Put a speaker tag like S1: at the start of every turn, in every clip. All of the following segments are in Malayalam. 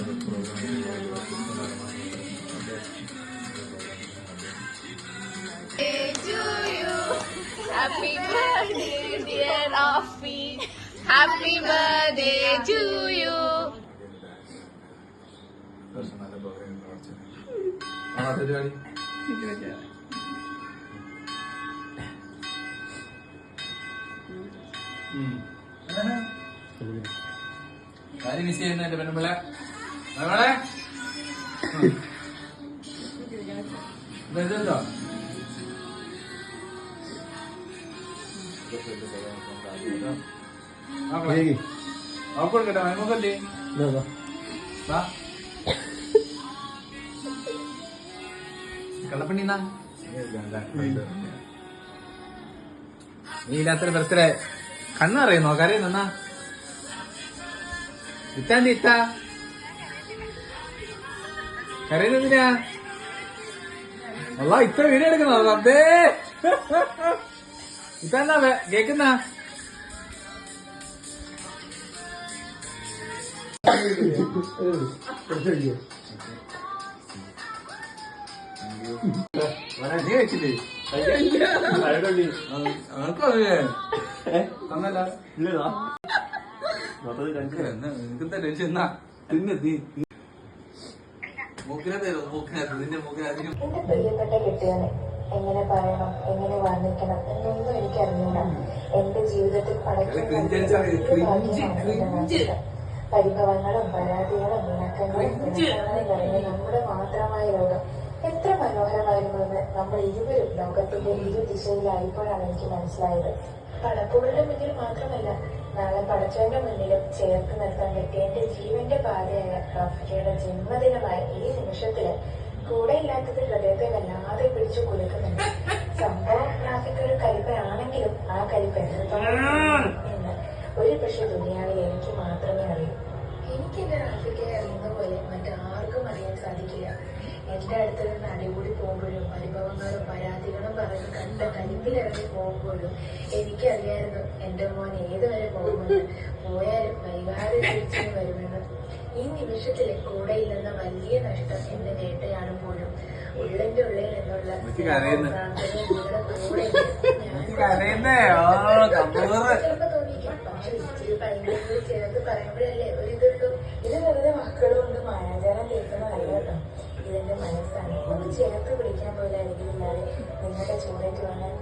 S1: Happy birthday, dear Rafi. Happy birthday to you.
S2: കാര്യം മിസ് ചെയ്യുന്ന എന്റെ പെണ്ണുമ്പിള്ള പെണ്ണുമ്പിളെ ഇതെന്തോ അവക്കൊടുക്കട്ടെ മൈമുഖല്ലേ വാ കള്ളപ്പണ്ണിന്നാ നീ ഇല്ലാത്തൊരു ബർത്ത്ഡേ. കണ്ണറിയുന്നോ കരയുന്നാ? ഇത്താണ്ടി ഇത്ത? കരയുന്നെന്തിനാ അല്ല ഇത്ര വീഡിയോ എടുക്കുന്നോ റബ്ബേ ഇപ്പൊ എന്നാ കേക്കുന്ന നീ വെച്ചില്ലേ തന്നല്ല. നിനക്കെന്താ ടെൻഷൻ? എന്നാ? തിന്ന് നീ
S3: എന്റെ പ്രിയപ്പെട്ട കെട്ടിയവനെ എങ്ങനെ പറയണം എങ്ങനെ വർണിക്കണം എന്നൊന്നും എനിക്ക് അറിഞ്ഞൂടാ എന്റെ ജീവിതത്തിൽ
S2: cringe.
S3: പരിഭവങ്ങളും പരാതികളും ഇണക്കങ്ങളും നിറഞ്ഞ നമ്മുടെ മാത്രമായ ലോകം എത്ര മനോഹരമായിരുന്നുവെന്ന് നമ്മൾ ഇരുവരും ലോകത്തിന്റെ ഇരു ദിശയിലായപ്പോഴാണ് എനിക്ക് മനസ്സിലായത്. പടപ്പുകളുടെ മുന്നിൽ മാത്രമല്ല നാളെ പടച്ചവന്റെ മുന്നിലും ചേർത്ത് നിർത്താൻ പറ്റിയ എന്റെ ജീവന്റെ പാതയായ റഫിയുടെ ജന്മദിനമായ ഈ നിമിഷത്തിൽ കൂടെ ഇല്ലാത്തത് ഹൃദയത്തെ വല്ലാതെ പിടിച്ചു കുലുക്കുന്നുണ്ട്. സംഭവം റാഫിക്ക് ഒരു കലിപ്പനാണെങ്കിലും ആ കലിപ്പ് എത്രത്തോളം എന്ന് ഒരു പക്ഷെ ദുനിയാവിൽ എനിക്ക് മാത്രമേ എന്റെ അടുത്ത് നിന്ന് അടികൂടി പോകുമ്പോഴും അനുഭവങ്ങളും പരാതികളും പറഞ്ഞ് കണ്ട കരിമ്പിലിറങ്ങി പോകുമ്പോഴും എനിക്കറിയായിരുന്നു എന്റെ മോൻ ഏതുവരെ പോകുമെന്ന്. പോയാലും വൈകാതെ തിരിച്ചു വരുമെന്ന്. ഈ നിമിഷത്തിലെ കൂടെ ഇല്ലെന്ന വലിയ നഷ്ടം എന്നെ വേട്ടയാടുമ്പോഴും ഉള്ളിന്റെ ഉള്ളിൽ നിന്നുള്ള കൂടെ തോന്നിയിരിക്കും, ഇച്ചിരി ചേർത്ത് പറയുമ്പോഴല്ലേ ഒരിതുള്ളൂ. ഇത് വെറുതെ മക്കൾ കൊണ്ട് മായാജാലം തീർക്കുന്നതല്ല കേട്ടോ ഇതെന്റെ ചേർത്ത് പിടിക്കാൻ പോലും അരികിലില്ലാതെ നിങ്ങളുടെ ചൂടേറ്റ് വാങ്ങാൻ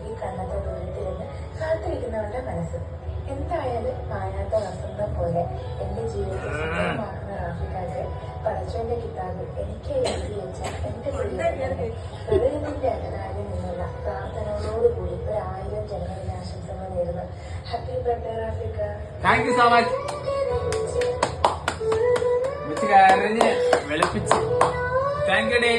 S3: ഈ കണ്ണത്തെ ദൂരത്തിരുന്ന് കാത്തിരിക്കുന്നവരുടെ മനസ്സ് എന്തായാലും മായാത്ത വസന്തം പോലെ എന്റെ ജീവിതത്തെ സുഖമാക്കുന്ന റാഫിക്കാക്ക് പടച്ചോന്റെ കിതാബ് എനിക്ക് എഴുതി വെച്ച എന്റെ പ്രകൃതിന്റെ അകതാരിൽ നിന്നുള്ള പ്രാർത്ഥനകളോടുകൂടി ഒരു ആയിരം ജനങ്ങളുടെ ആശംസകൾ നേരുന്നു ഹാപ്പി ബർത്ത്ഡേ റാഫിക്ക
S2: താങ്ക് യു സോ മച്ച് മിച്ച് കരഞ്ഞ് വെളുപ്പിച്ച് താങ്ക് യു ഡേ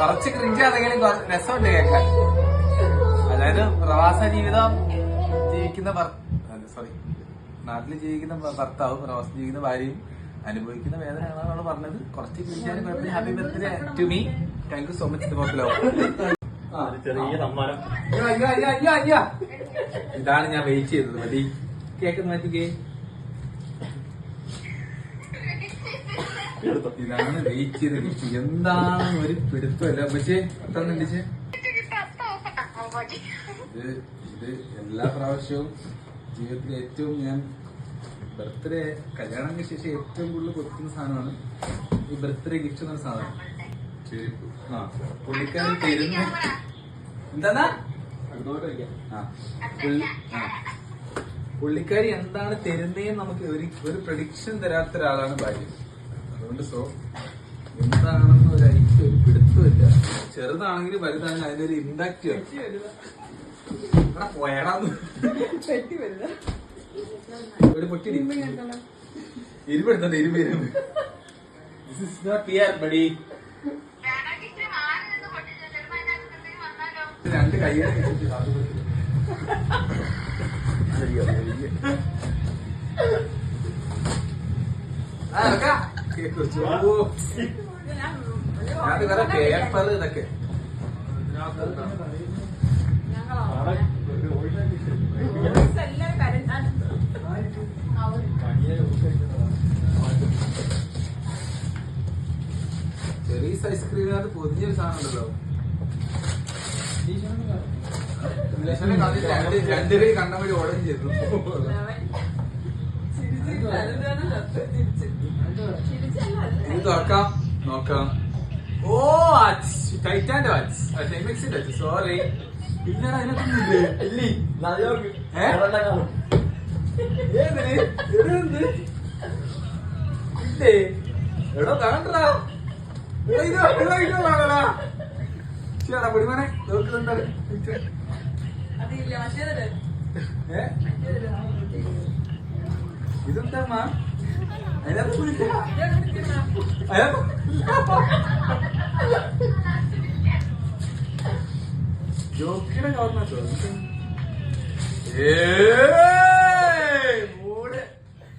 S2: കുറച്ച് ക്രിഞ്ചാണെങ്കിലും രസമുണ്ട് കേൾക്കാൻ. അതായത് പ്രവാസ ജീവിതം ജീവിക്കുന്ന സോറി നാട്ടിൽ ജീവിക്കുന്ന ഭർത്താവും പ്രവാസ ജീവിക്കുന്ന ഭാര്യയും അനുഭവിക്കുന്ന വേദനയാണ് പറഞ്ഞത്. കുറച്ച് ക്രിഞ്ചാനും കുഴപ്പമില്ല. Happy birthday to me thank you so much for
S4: ചെറിയ സമ്മാനം.
S2: ഇതാണ് ഞാൻ വെയിറ്റ് ചെയ്തത്. മതി. കേക്ക് മാറ്റിക്കേ. ഇതാണ് വെയിറ്റ് ചെയ്ത് എനിക്ക് എന്താണെന്ന് ഒരു പിടുത്തമല്ല. പക്ഷേ തന്നില്ലേ ഇത് ഇത് എല്ലാ പ്രാവശ്യവും ജീവിതത്തിൽ ഏറ്റവും ഞാൻ ബർത്ത്ഡേ കല്യാണത്തിന് ശേഷം ഏറ്റവും കൂടുതൽ കൊടുക്കുന്ന സാധനമാണ് ഈ ബർത്ത്ഡേ ഗിഫ്റ്റ് എന്ന സാധനം. ആ പുള്ളിക്കാരൻ തരുന്ന എന്താ. പുള്ളിക്കാരി എന്താണ് തരുന്നതെന്ന് നമുക്ക് ഒരു ഒരു പ്രഡിക്ഷൻ തരാത്ത ഒരാളാണ് ഭാര്യ. അതുകൊണ്ട് സോ എന്താണെന്ന് ഒരു ഐക്യം ഒരു പിടുത്തമില്ല ചെറുതാണെങ്കിലും വലുതാണെങ്കിലും അതിന്റെ ഇമ്പാക്ട് എടാ പോയടാന്ന് ഒരു പൊട്ടി ഇരുപെടുത്തണ്ട ഇരുപ് ഇരുപ് this is not fair buddy രണ്ട് പറ്റില്ല. ആ, ചെറിയ സൈസ് ചെറിയ ഐസ്ക്രീമിനകത്ത് പൊതിഞ്ഞൊരു സാധനമുണ്ടല്ലോ ഉണ്ടല്ലോ. രണ്ടുപേരും കണ്ണവഴി ഓർഡർ ചെയ്തു. തുറക്കാം നോക്കാം. ഓ ടൈറ്റാന്റെ വാച്ച് ടെമിക്സിന്റെ വാച്ച് സോറി ഇല്ലടാ അതിനകത്തൊന്നുമില്ലേ? ഏതിന്? ഇതെന്ത്? ഇല്ലേ? എടോ കാണണ്ടാ. എടോ ഇത് എടോ ഇത് പൊടിമോനെ, നോക്ക് ഇതെന്താണ്? ഏ? ഇതെന്താ അതിനകത്ത് കുഴിക്കാ. അതിനകത്ത് ജോക്കിയുടെ കവർന്നോ ഏയ്! മൂട്.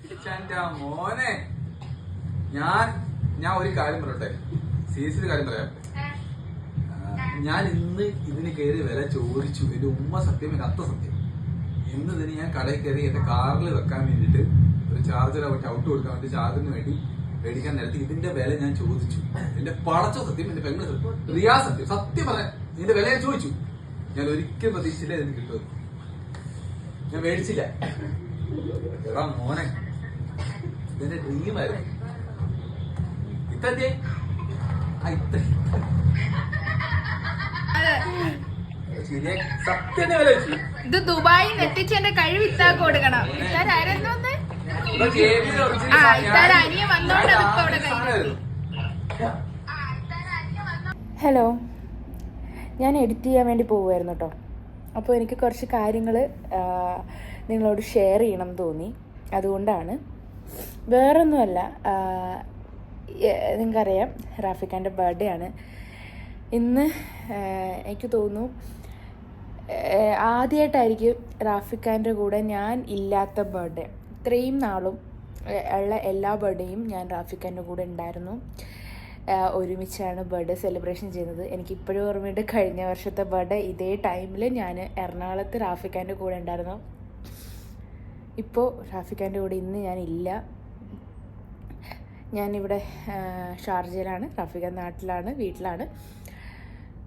S2: ഇച്ചന്റെ മോനെ ഞാൻ ഞാൻ ഒരു കാര്യം പറയട്ടെ സീരിയസ് കാര്യം പറയാം ഞാൻ ഇന്ന് ഇതിന് കയറി വില ചോദിച്ചു എന്റെ ഉമ്മ സത്യം എന്റെ അത്ത സത്യം ഇന്ന് ഇതിന് ഞാൻ കടയിൽ കയറി എന്റെ കാറിൽ വെക്കാൻ വേണ്ടിട്ട് ഒരു ചാർജർ അവർക്ക് ഔട്ട് കൊടുക്കാൻ വേണ്ടി ചാർജറിന് വേണ്ടി മേടിക്കാൻ നേരത്തെ ഇതിന്റെ വില ഞാൻ ചോദിച്ചു. എന്റെ പടച്ച സത്യം എന്റെ പെങ്ങൾ സത്യം റിയാ സത്യം സത്യം പറയാം ഇതിന്റെ വില ഞാൻ ചോദിച്ചു. ഞാൻ ഒരിക്കലും പ്രതീക്ഷിച്ചില്ല ഇതിന് കിട്ടുമെന്ന്. ഞാൻ മേടിച്ചില്ല. എടാ മോനെ ഇതെന്റെ ഡ്രീമായിരുന്നു ഇത്തേ ആ ഇത്ത
S1: ഇത് ദുബായി എത്തിച്ച് എന്റെ കഴിവ് ഇത്താക്ക് കൊടുക്കണം. ഇത്താരായിരുന്നോന്ന്
S3: ഹലോ. ഞാൻ എഡിറ്റ് ചെയ്യാൻ വേണ്ടി പോവുമായിരുന്നു കേട്ടോ അപ്പോൾ എനിക്ക് കുറച്ച് കാര്യങ്ങൾ നിങ്ങളോട് ഷെയർ ചെയ്യണം എന്ന് തോന്നി. അതുകൊണ്ടാണ്. വേറൊന്നുമല്ല നിങ്ങൾക്കറിയാം റാഫിഖാന്റെ ബർത്ത്ഡേ ആണ്. ഇന്ന് എനിക്ക് തോന്നുന്നു ആദ്യമായിട്ടായിരിക്കും റാഫിഖാന്റെ കൂടെ ഞാൻ ഇല്ലാത്ത ബർത്ത്ഡേ. ഇത്രയും നാളും ഉള്ള എല്ലാ ബർത്ത്ഡേയും ഞാൻ റാഫിക്കാന്റെ കൂടെ ഉണ്ടായിരുന്നു. ഒരുമിച്ചാണ് ബർത്ത്ഡേ സെലിബ്രേഷൻ ചെയ്യുന്നത്. എനിക്ക് ഇപ്പോഴും ഓർമ്മയുണ്ട് കഴിഞ്ഞ വർഷത്തെ ബർത്ത്ഡേ ഇതേ ടൈമിൽ ഞാൻ എറണാകുളത്ത് റാഫിഖാന്റെ കൂടെ ഉണ്ടായിരുന്നു. ഇപ്പോൾ റാഫിഖാന്റെ കൂടെ ഇന്ന് ഞാനില്ല ഞാനിവിടെ ഷാർജയിലാണ് റാഫിഖാൻ നാട്ടിലാണ് വീട്ടിലാണ്.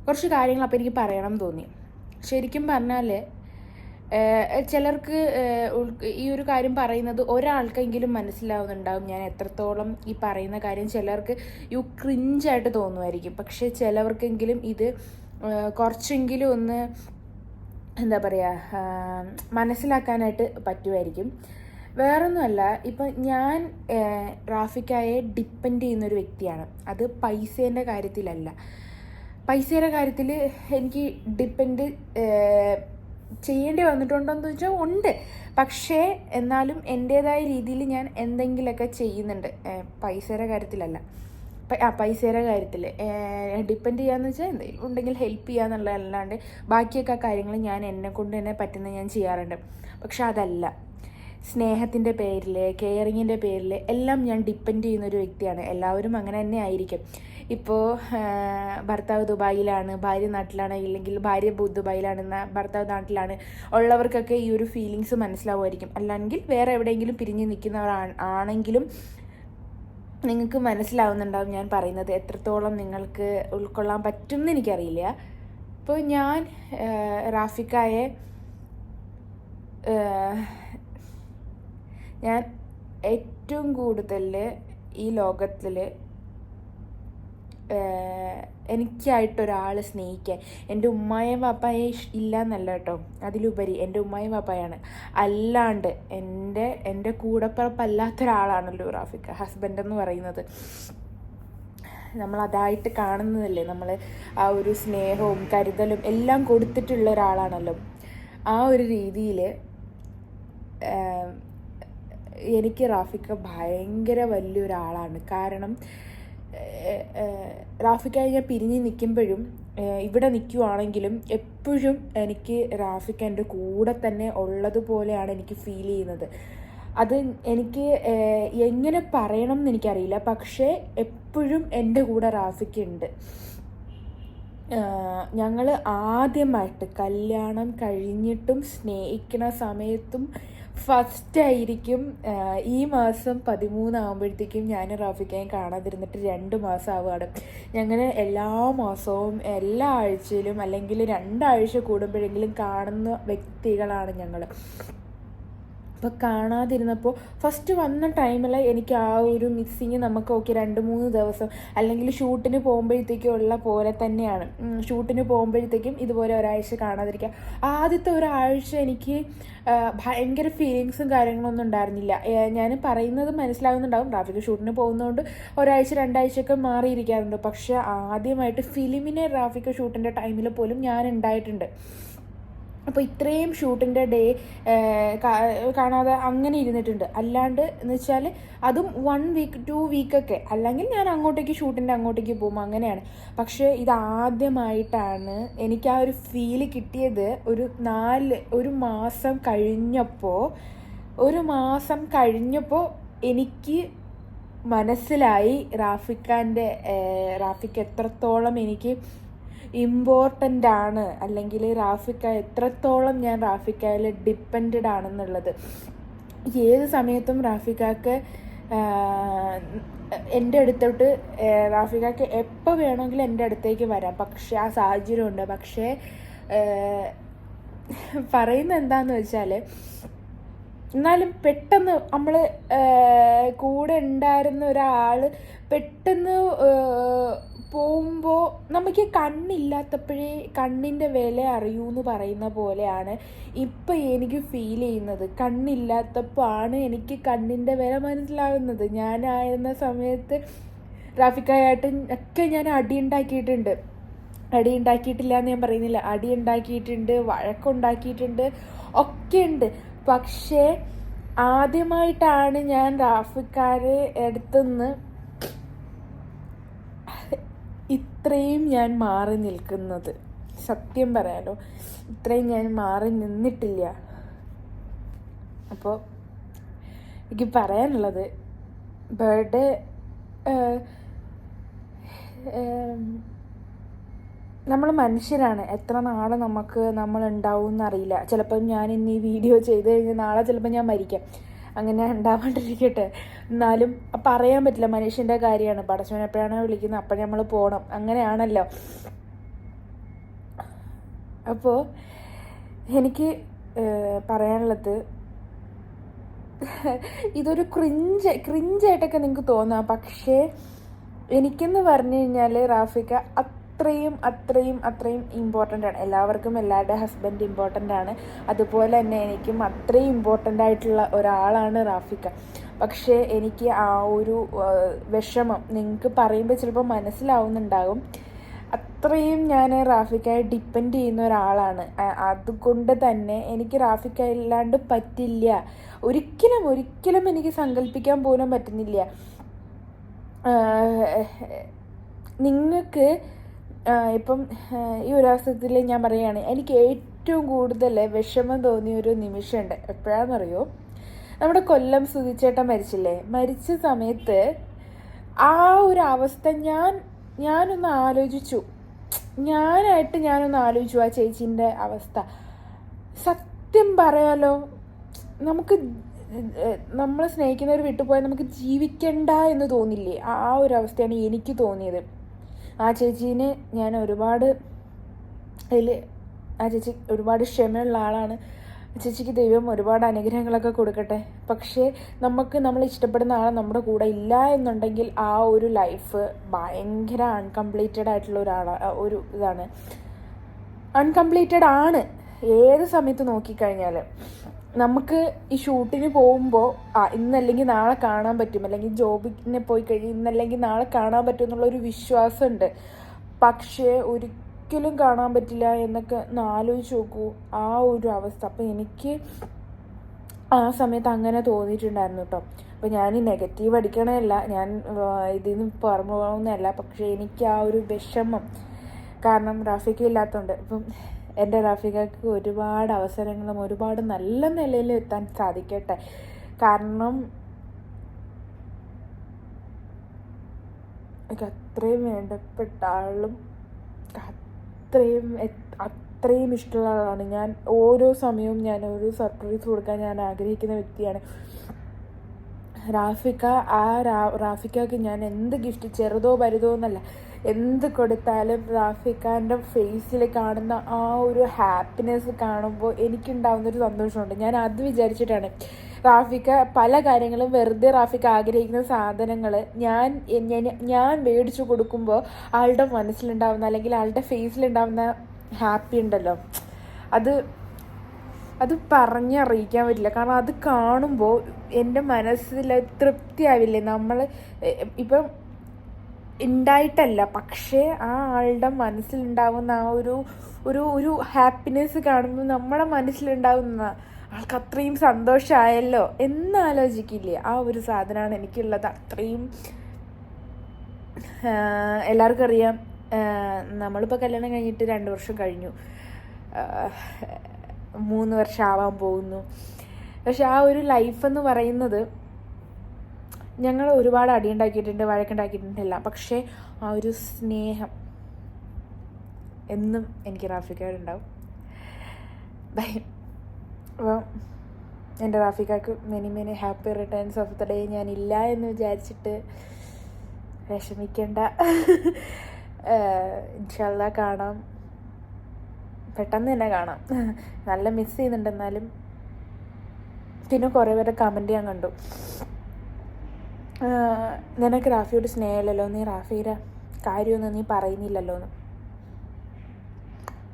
S3: കുറച്ച് കാര്യങ്ങൾ അപ്പോൾ എനിക്ക് പറയണം തോന്നി. ശരിക്കും പറഞ്ഞാൽ ചിലർക്ക് ഈ ഒരു കാര്യം പറയുന്നത് ഒരാൾക്കെങ്കിലും മനസ്സിലാവുന്നുണ്ടാവും. ഞാൻ എത്രത്തോളം ഈ പറയുന്ന കാര്യം ചിലർക്ക് യു ക്രിഞ്ചായിട്ട് തോന്നുമായിരിക്കും. പക്ഷേ ചിലവർക്കെങ്കിലും ഇത് കുറച്ചെങ്കിലും ഒന്ന് എന്താ പറയുക മനസ്സിലാക്കാനായിട്ട് പറ്റുമായിരിക്കും. വേറൊന്നുമല്ല ഇപ്പം ഞാൻ റാഫിക്കായെ ഡിപ്പെൻഡ് ചെയ്യുന്നൊരു വ്യക്തിയാണ്. അത് പൈസേന്റെ കാര്യത്തിലല്ല. പൈസയുടെ കാര്യത്തിൽ എനിക്ക് ഡിപ്പെൻഡ് ചെയ്യേണ്ടി വന്നിട്ടുണ്ടോയെന്ന് ചോദിച്ചാൽ ഉണ്ട്. പക്ഷേ എന്നാലും എന്റേതായ രീതിയിൽ ഞാൻ എന്തെങ്കിലുമൊക്കെ ചെയ്യുന്നുണ്ട്. പൈസയുടെ കാര്യത്തിലല്ല. ആ പൈസയുടെ കാര്യത്തിൽ ഡിപ്പെൻഡ് ചെയ്യാന്ന് വെച്ചാൽ എന്തെങ്കിലും ഉണ്ടെങ്കിൽ ഹെൽപ്പ് ചെയ്യാന്നുള്ളതല്ലാണ്ട് ബാക്കിയൊക്കെ കാര്യങ്ങൾ ഞാൻ എന്നെ കൊണ്ട് തന്നെ പറ്റുന്ന ഞാൻ ചെയ്യാറുണ്ട്. പക്ഷെ അതല്ല. സ്നേഹത്തിന്റെ പേരിൽ കെയറിങ്ങിന്റെ പേരിൽ എല്ലാം ഞാൻ ഡിപ്പെൻഡ് ചെയ്യുന്ന ഒരു വ്യക്തിയാണ്. എല്ലാവരും അങ്ങനെ തന്നെ ആയിരിക്കും. ഇപ്പോൾ ഭർത്താവ് ദുബായിലാണ് ഭാര്യ നാട്ടിലാണ് ഇല്ലെങ്കിൽ ഭാര്യ ദുബായിലാണ് ഭർത്താവ് നാട്ടിലാണ് ഉള്ളവർക്കൊക്കെ ഈ ഒരു ഫീലിങ്സ് മനസ്സിലാവുമായിരിക്കും. അല്ലെങ്കിൽ വേറെ എവിടെയെങ്കിലും പിരിഞ്ഞ് നിൽക്കുന്നവർ ആണെങ്കിലും നിങ്ങൾക്ക് മനസ്സിലാവുന്നുണ്ടാവും ഞാൻ പറയുന്നത്. എത്രത്തോളം നിങ്ങൾക്ക് ഉൾക്കൊള്ളാൻ പറ്റും എന്ന് എനിക്കറിയില്ല. ഇപ്പോൾ ഞാൻ റാഫിക്കായെ ഞാൻ ഏറ്റവും കൂടുതൽ ഈ ലോകത്തിൽ എനിക്കായിട്ടൊരാൾ സ്നേഹിക്കാൻ. എന്റെ ഉമ്മായും പാപ്പായെ ഇല്ല എന്നല്ല കേട്ടോ. അതിലുപരി എന്റെ ഉമ്മായും പാപ്പായാണ് അല്ലാണ്ട് എന്റെ എന്റെ കൂടപ്പിറപ്പല്ലാത്ത ഒരാളാണല്ലോ റാഫിക്ക ഹസ്ബൻഡ് എന്ന് പറയുന്നത്. നമ്മൾ അതായിട്ട് കാണുന്നതല്ലേ നമ്മൾ ആ ഒരു സ്നേഹവും കരുതലും എല്ലാം കൊടുത്തിട്ടുള്ള ഒരാളാണല്ലോ ആ ഒരു രീതിയിൽ എനിക്ക് റാഫിക്ക ഭയങ്കര വലിയൊരാളാണ്. കാരണം റാഫിക്കായി ഞാൻ പിരിഞ്ഞ് നിൽക്കുമ്പോഴും ഇവിടെ നിൽക്കുവാണെങ്കിലും എപ്പോഴും എനിക്ക് റാഫിക്ക എന്റെ കൂടെ തന്നെ ഉള്ളതുപോലെയാണ് എനിക്ക് ഫീൽ ചെയ്യുന്നത്. അത് എനിക്ക് എങ്ങനെ പറയണം എന്ന് എനിക്കറിയില്ല. പക്ഷേ എപ്പോഴും എന്റെ കൂടെ റാഫിക്ക ഉണ്ട്. ഞങ്ങൾ ആദ്യമായിട്ട് കല്യാണം കഴിഞ്ഞിട്ടും സ്നേഹിക്കുന്ന സമയത്തും ഫസ്റ്റ് ആയിരിക്കും ഈ മാസം പതിമൂന്നാകുമ്പോഴത്തേക്കും ഞാൻ റാഫിക്കയും കാണാതിരുന്നിട്ട് രണ്ട് മാസം ആവുകയാണ് ഞങ്ങൾ എല്ലാ മാസവും എല്ലാ ആഴ്ചയിലും അല്ലെങ്കിൽ രണ്ടാഴ്ച കൂടുമ്പോഴെങ്കിലും കാണുന്ന വ്യക്തികളാണ് ഞങ്ങൾ അപ്പോൾ കാണാതിരുന്നപ്പോൾ ഫസ്റ്റ് വന്ന ടൈമിൽ എനിക്ക് ആ ഒരു മിസ്സിങ് നമുക്ക് ഓക്കെ രണ്ട് മൂന്ന് ദിവസം അല്ലെങ്കിൽ ഷൂട്ടിന് പോകുമ്പോഴത്തേക്കും ഉള്ള പോലെ തന്നെയാണ്. ഷൂട്ടിന് പോകുമ്പോഴത്തേക്കും ഇതുപോലെ ഒരാഴ്ച കാണാതിരിക്കുക. ആദ്യത്തെ ഒരാഴ്ച എനിക്ക് ഭയങ്കര ഫീലിങ്സും കാര്യങ്ങളൊന്നും ഉണ്ടായിരുന്നില്ല. ഞാൻ പറയുന്നത് മനസ്സിലാകുന്നുണ്ടാവും ട്രാഫിക് ഷൂട്ടിന് പോകുന്നതുകൊണ്ട് ഒരാഴ്ച രണ്ടാഴ്ചയൊക്കെ മാറിയിരിക്കാറുണ്ട്. പക്ഷേ ആദ്യമായിട്ട് ഫിലിമിനെ ട്രാഫിക് ഷൂട്ടിന്റെ ടൈമിൽ പോലും ഞാൻ ഉണ്ടായിട്ടുണ്ട്. അപ്പോൾ ഇത്രയും ഷൂട്ടിന്റെ ഡേ കാണാതെ അങ്ങനെ ഇരുന്നിട്ടുണ്ട്. അല്ലാണ്ട് എന്ന് വെച്ചാൽ അതും വൺ വീക്ക് ടു വീക്കൊക്കെ അല്ലെങ്കിൽ ഞാൻ അങ്ങോട്ടേക്ക് ഷൂട്ടിന്റെ അങ്ങോട്ടേക്ക് പോകും. അങ്ങനെയാണ്. പക്ഷേ ഇത് ആദ്യമായിട്ടാണ് എനിക്ക് ആ ഒരു ഫീൽ കിട്ടിയത് ഒരു നാല് ഒരു മാസം കഴിഞ്ഞപ്പോൾ ഒരു മാസം കഴിഞ്ഞപ്പോൾ എനിക്ക് മനസ്സിലായി റാഫിക്കാന്റെ റാഫിക്ക് എത്രത്തോളം എനിക്ക് ഇമ്പോർട്ടന്റ് ആണ് അല്ലെങ്കിൽ റാഫിക്ക എത്രത്തോളം ഞാൻ റാഫിക്കയിൽ ഡിപ്പെൻഡ് ആണെന്നുള്ളത്. ഏത് സമയത്തും റാഫിക്കാക്ക് എന്റെ അടുത്തോട്ട് റാഫിക്കാക്ക് എപ്പോൾ വേണമെങ്കിലും എന്റെ അടുത്തേക്ക് വരാം. പക്ഷേ ആ സാഹചര്യമുണ്ട്. പക്ഷേ പറയുന്നത് എന്താന്ന് വെച്ചാൽ എന്നാലും പെട്ടെന്ന് നമ്മൾ കൂടെ ഉണ്ടായിരുന്ന ഒരാൾ പെട്ടെന്ന് പോകുമ്പോൾ നമുക്ക് കണ്ണില്ലാത്തപ്പോഴേ കണ്ണിന്റെ വില അറിയൂ എന്ന് പറയുന്ന പോലെയാണ് ഇപ്പം എനിക്ക് ഫീൽ ചെയ്യുന്നത്. കണ്ണില്ലാത്തപ്പോൾ ആണ് എനിക്ക് കണ്ണിന്റെ വില മനസ്സിലാവുന്നത്. ഞാനായിരുന്ന സമയത്ത് ട്രാഫിക്കായിട്ട് ഒക്കെ ഞാൻ അടി ഉണ്ടാക്കിയിട്ടുണ്ട്. അടി ഉണ്ടാക്കിയിട്ടില്ല എന്ന് ഞാൻ പറയുന്നില്ല. അടി ഉണ്ടാക്കിയിട്ടുണ്ട് വഴക്കുണ്ടാക്കിയിട്ടുണ്ട് ഒക്കെ ഉണ്ട്. പക്ഷേ ആദ്യമായിട്ടാണ് ഞാൻ റാഫിക്കാരെ അടുത്തുനിന്ന് ഇത്രയും ഞാൻ മാറി നിൽക്കുന്നത്. സത്യം പറയാലോ ഇത്രയും ഞാൻ മാറി നിന്നിട്ടില്ല. അപ്പോൾ എനിക്ക് പറയാനുള്ളത് ബർത്ത്ഡേ നമ്മൾ മനുഷ്യരാണ്. എത്ര നാൾ നമുക്ക് നമ്മൾ ഉണ്ടാവും എന്നറിയില്ല ചിലപ്പം ഞാൻ ഇന്ന് ഈ വീഡിയോ ചെയ്ത് കഴിഞ്ഞാൽ നാളെ ചിലപ്പോൾ ഞാൻ മരിക്കാം. അങ്ങനെ ഉണ്ടാവാണ്ടിരിക്കട്ടെ. എന്നാലും പറയാൻ പറ്റില്ല. മനുഷ്യന്റെ കാര്യമാണ്. പടച്ചവൻ എപ്പോഴാണ് വിളിക്കുന്നത് അപ്പം നമ്മൾ പോകണം അങ്ങനെയാണല്ലോ. അപ്പോൾ എനിക്ക് പറയാനുള്ളത് ഇതൊരു ക്രിഞ്ച് ക്രിഞ്ചായിട്ടൊക്കെ നിങ്ങൾക്ക് തോന്നാം. പക്ഷേ എനിക്കെന്ന് പറഞ്ഞു കഴിഞ്ഞാൽ റാഫിക്ക അത്രയും അത്രയും അത്രയും ഇമ്പോർട്ടന്റ് ആണ്. എല്ലാവർക്കും എല്ലാവരുടെ ഹസ്ബൻഡ് ഇമ്പോർട്ടന്റ് ആണ്. അതുപോലെ തന്നെ എനിക്കും അത്രയും ഇമ്പോർട്ടന്റ് ആയിട്ടുള്ള ഒരാളാണ് റാഫിക്ക. പക്ഷേ എനിക്ക് ആ ഒരു വിഷമം നിങ്ങൾക്ക് പറയുമ്പോൾ ചിലപ്പോൾ മനസ്സിലാവുന്നുണ്ടാകും. അത്രയും ഞാൻ റാഫിക്കായി ഡിപ്പെൻഡ് ചെയ്യുന്ന ഒരാളാണ്. അതുകൊണ്ട് തന്നെ എനിക്ക് റാഫിക്ക ഇല്ലാണ്ട് പറ്റില്ല. ഒരിക്കലും ഒരിക്കലും എനിക്ക് സങ്കല്പിക്കാൻ പോലും പറ്റുന്നില്ല. നിങ്ങൾക്ക് ഇപ്പം ഈ ഒരു അവസരത്തിൽ ഞാൻ പറയുകയാണ് എനിക്ക് ഏറ്റവും കൂടുതൽ വിഷമം തോന്നിയ ഒരു നിമിഷമുണ്ട്. എപ്പോഴാണെന്നറിയോ നമ്മുടെ കൊല്ലം സുധിച്ചേട്ടൻ മരിച്ചില്ലേ? മരിച്ച സമയത്ത് ആ ഒരു അവസ്ഥ ഞാൻ ഞാനൊന്ന് ആലോചിച്ചു. ഞാനായിട്ട് ഞാനൊന്ന് ആലോചിച്ചു ആ ചേച്ചീന്റെ അവസ്ഥ. സത്യം പറയാലോ നമുക്ക് നമ്മളെ സ്നേഹിക്കുന്നവർ വിട്ടുപോയാൽ നമുക്ക് ജീവിക്കണ്ട എന്ന് തോന്നില്ലേ? ആ ആ ഒരു അവസ്ഥയാണ് എനിക്ക് തോന്നിയത്. ആ ചേച്ചീനെ ഞാൻ ഒരുപാട് അതിൽ ആ ചേച്ചി ഒരുപാട് ക്ഷമയുള്ള ആളാണ്. ചേച്ചിക്ക് ദൈവം ഒരുപാട് അനുഗ്രഹങ്ങളൊക്കെ കൊടുക്കട്ടെ. പക്ഷേ നമുക്ക് നമ്മൾ ഇഷ്ടപ്പെടുന്ന ആൾ നമ്മുടെ കൂടെ ഇല്ല എന്നുണ്ടെങ്കിൽ ആ ഒരു ലൈഫ് ഭയങ്കര അൺകംപ്ലീറ്റഡ് ആയിട്ടുള്ള ഒരാളാണ് ഒരു ഇതാണ്. അൺകംപ്ലീറ്റഡ് ആണ്. ഏത് സമയത്ത് നോക്കിക്കഴിഞ്ഞാൽ നമുക്ക് ഈ ഷൂട്ടിന് പോകുമ്പോൾ ആ ഇന്നല്ലെങ്കിൽ നാളെ കാണാൻ പറ്റും. അല്ലെങ്കിൽ ജോബിനെ പോയി കഴിഞ്ഞ് ഇന്നല്ലെങ്കിൽ നാളെ കാണാൻ പറ്റും എന്നുള്ളൊരു വിശ്വാസമുണ്ട്. പക്ഷേ ഒരിക്കലും കാണാൻ പറ്റില്ല എന്നൊക്കെ ആലോചിച്ച് നോക്കൂ. ആ ഒരു അവസ്ഥ. അപ്പം എനിക്ക് ആ സമയത്ത് അങ്ങനെ തോന്നിയിട്ടുണ്ടായിരുന്നു കേട്ടോ. അപ്പോൾ ഞാൻ നെഗറ്റീവ് അടിക്കണമല്ല ഞാൻ ഇതിൽ നിന്ന് പറഞ്ഞു പോകുന്നതല്ല. പക്ഷേ എനിക്ക് ആ ഒരു വിഷമം കാരണം റാഫിക്ക ഇല്ലാത്തതുകൊണ്ട് ഇപ്പം എന്റെ റാഫിക്കക്ക് ഒരുപാട് അവസരങ്ങളും ഒരുപാട് നല്ല നിലയിൽ എത്താൻ സാധിക്കട്ടെ. കാരണം എനിക്ക് അത്രയും വേണ്ടപ്പെട്ട ആളും അത്രയും അത്രയും ഇഷ്ടമുള്ള ആളാണ്. ഞാൻ ഓരോ സമയവും ഞാൻ ഒരു സർപ്രൈസ് കൊടുക്കാൻ ഞാൻ ആഗ്രഹിക്കുന്ന വ്യക്തിയാണ്. റാഫിക്ക ആ റാഫിക്കക്ക് ഞാൻ എന്ത് ഗിഫ്റ്റ് ചെറുതോ വലുതോ എന്നല്ല എന്ത് കൊടുത്താലും റാഫിഖാന്റെ ഫേസിൽ കാണുന്ന ആ ഒരു ഹാപ്പിനെസ് കാണുമ്പോൾ എനിക്കുണ്ടാവുന്ന ഒരു സന്തോഷമുണ്ട്. ഞാൻ അത് വിചാരിച്ചിട്ടാണ് റാഫിക്ക പല കാര്യങ്ങളും വെറുതെ റാഫിക്ക ആഗ്രഹിക്കുന്ന സാധനങ്ങൾ ഞാൻ- ഞാൻ മേടിച്ചു കൊടുക്കുമ്പോൾ ആളുടെ മനസ്സിലുണ്ടാവുന്ന അല്ലെങ്കിൽ ആളുടെ ഫേസിലുണ്ടാവുന്ന ഹാപ്പി ഉണ്ടല്ലോ. അത് അത് പറഞ്ഞറിയിക്കാൻ പറ്റില്ല. കാരണം അത് കാണുമ്പോൾ എന്റെ മനസ്സിൽ തൃപ്തിയാവില്ലേ? നമ്മൾ ഇപ്പം ഉണ്ടായിട്ടല്ല. പക്ഷേ ആ ആളുടെ മനസ്സിലുണ്ടാവുന്ന ആ ഒരു ഒരു ഒരു ഹാപ്പിനെസ് കാണുമ്പോൾ നമ്മുടെ മനസ്സിലുണ്ടാവുന്ന ആൾക്ക് അത്രയും സന്തോഷമായല്ലോ എന്നാലോചിക്കില്ലേ ആ ഒരു സാധനമാണ് എനിക്കുള്ളത്. അത്രയും എല്ലാവർക്കും അറിയാം. നമ്മളിപ്പോൾ കല്യാണം കഴിഞ്ഞിട്ട് രണ്ട് വർഷം കഴിഞ്ഞു. മൂന്ന് വർഷം ആവാൻ പോകുന്നു. പക്ഷെ ആ ഒരു ലൈഫ് എന്ന് പറയുന്നത് ഞങ്ങൾ ഒരുപാട് അടിയുണ്ടാക്കിയിട്ടുണ്ട് വഴക്കുണ്ടാക്കിയിട്ടുണ്ട് എല്ലാം. പക്ഷേ ആ ഒരു സ്നേഹം എന്നും എനിക്ക് റാഫിക്കാരുണ്ടാവും ബൈ. അപ്പോൾ എന്റെ റാഫിക്കാക്ക് many many happy returns of the day ഞാൻ ഇല്ല എന്ന് വിചാരിച്ചിട്ട് വിഷമിക്കേണ്ട. ഇൻഷല്ല കാണാം. പെട്ടെന്ന് തന്നെ കാണാം. നല്ല മിസ് ചെയ്യുന്നുണ്ട് എന്നാലും. പിന്നെ കുറേ പേരെ കമന്റ് ഞാൻ കണ്ടു. നിനക്ക് റാഫിയോട് സ്നേഹമില്ലല്ലോ. നീ റാഫിയുടെ കാര്യമൊന്നും നീ പറയുന്നില്ലല്ലോ എന്ന്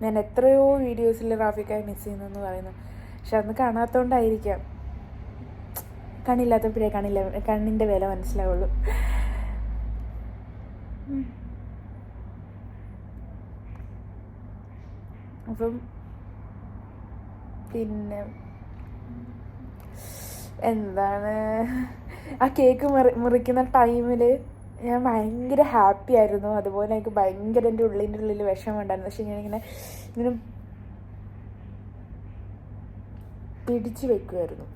S3: ഞാൻ എത്രയോ വീഡിയോസിൽ റാഫിക്കായി മിസ് ചെയ്യുന്നെന്ന് പറയുന്നു. പക്ഷെ അന്ന് കാണാത്തോണ്ടായിരിക്കാം. കണ്ണില്ലാത്തപ്പോഴേ കണ്ണില്ല കണ്ണിന്റെ വില മനസ്സിലാവുള്ളൂ. അപ്പം പിന്നെ എന്താണ്? ആ കേക്ക് മുറി മുറിക്കുന്ന ടൈമിൽ ഞാൻ ഭയങ്കര ഹാപ്പി ആയിരുന്നു. അതുപോലെ എനിക്ക് ഭയങ്കര എന്റെ ഉള്ളിന്റെ ഉള്ളിൽ വിഷമം ഉണ്ടായിരുന്നു പക്ഷെ ഞാനിങ്ങനെ ഇങ്ങനെ പിടിച്ചു വെക്കുമായിരുന്നു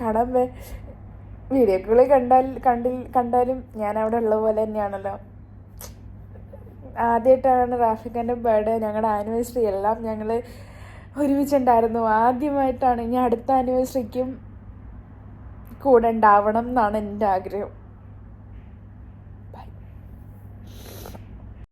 S3: കാരണം വീഡിയോകളെ കണ്ടാൽ കണ്ടിൽ കണ്ടാലും ഞാൻ അവിടെ ഉള്ള പോലെ തന്നെയാണല്ലോ. ആദ്യമായിട്ടാണ് റാഫിഖാന്റെ ബർത്ത്ഡേ. ഞങ്ങളുടെ ആനിവേഴ്സറി എല്ലാം ഞങ്ങൾ ഒരുമിച്ചുണ്ടായിരുന്നു. ആദ്യമായിട്ടാണ് ഇനി അടുത്ത ആനിവേഴ്സറിക്കും കൂടെ ഉണ്ടാവണം എന്നാണ് എന്റെ ആഗ്രഹം.